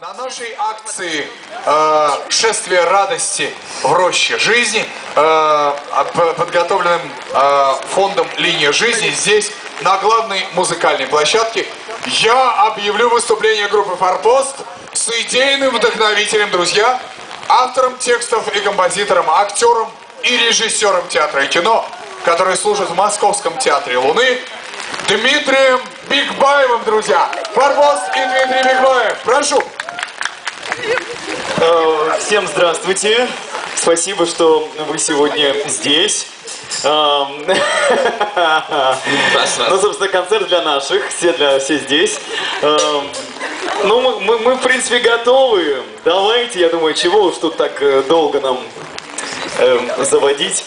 На нашей акции э, «Шествие радости в роще жизни», э, п- подготовленным э, фондом «Линия жизни», здесь, на главной музыкальной площадке, я объявлю выступление группы «Форпост» с идейным вдохновителем, друзья, автором текстов и композитором, актером и режиссером театра и кино, который служит в Московском театре Луны, Дмитрием Бигбаевым, друзья. Форпост и Дмитрий Бигбаев. Прошу. Э, Всем здравствуйте. Спасибо, что вы сегодня здесь. Эм, Ну, собственно, концерт для наших, все, для, все здесь. Эм, Ну, мы, мы, мы, в принципе, готовы. Давайте, я думаю, чего уж тут так э, долго нам эм, заводить.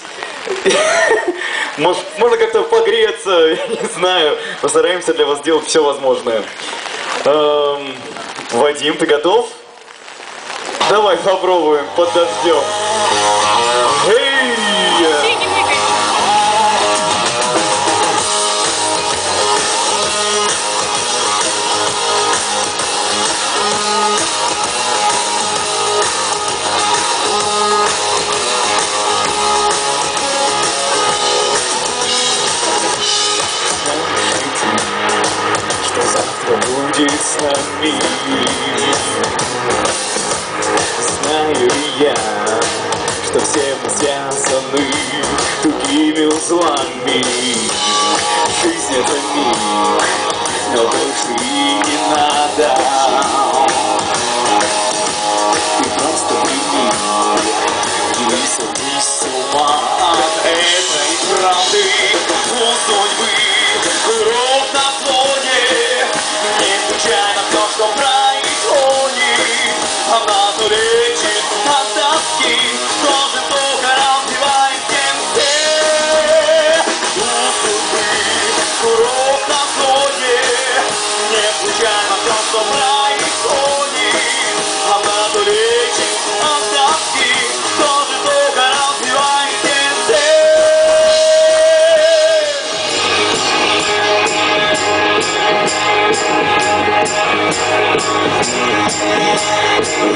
Может, можно как-то погреться, не знаю. Постараемся для вас сделать все возможное. Вадим, ты готов? Давай попробуем под дождем. Что завтра будет с нами? Знаю я, что все мы связаны тугими узлами. Жизнь это миг, но больше и не надо.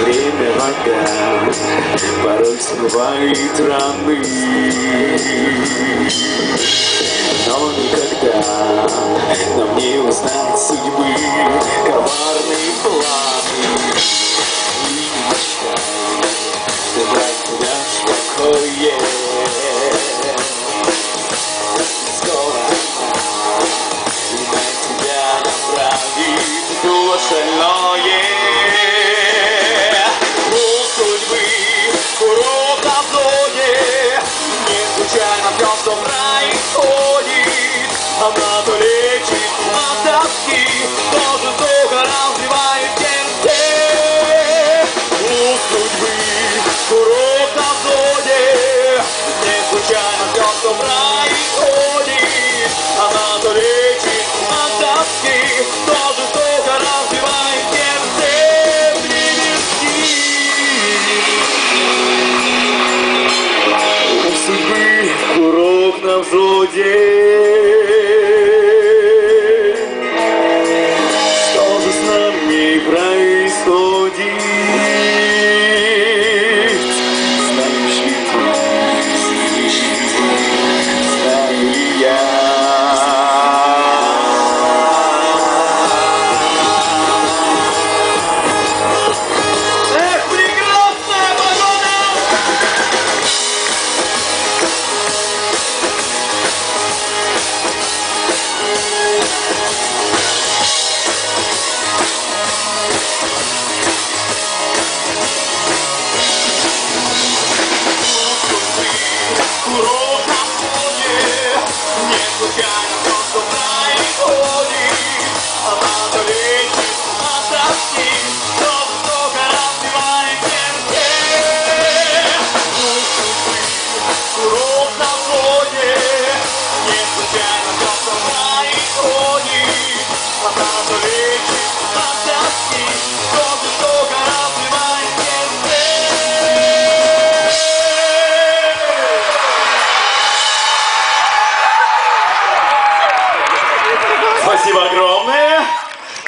Время врага порой смывает раны Но никогда нам не узнать судьбы а на плечи остатки Тоже долго разбивает сердце У судьбы курок на взводе Не случайно все, происходит А на плечи остатки Тоже долго разбивает сердце Привести У судьбы курок на взводе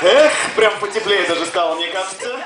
Эх, прям потеплее даже стало, мне кажется.